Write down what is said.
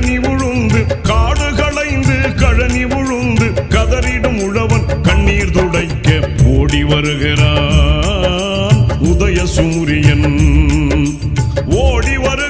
கழனி உழுந்து காடு களைந்து கழனி உழுந்து கதறிடும் உழவன் கண்ணீர் துடைக்க ஓடி வருகிறான். உதய சூரியன் ஓடி வரு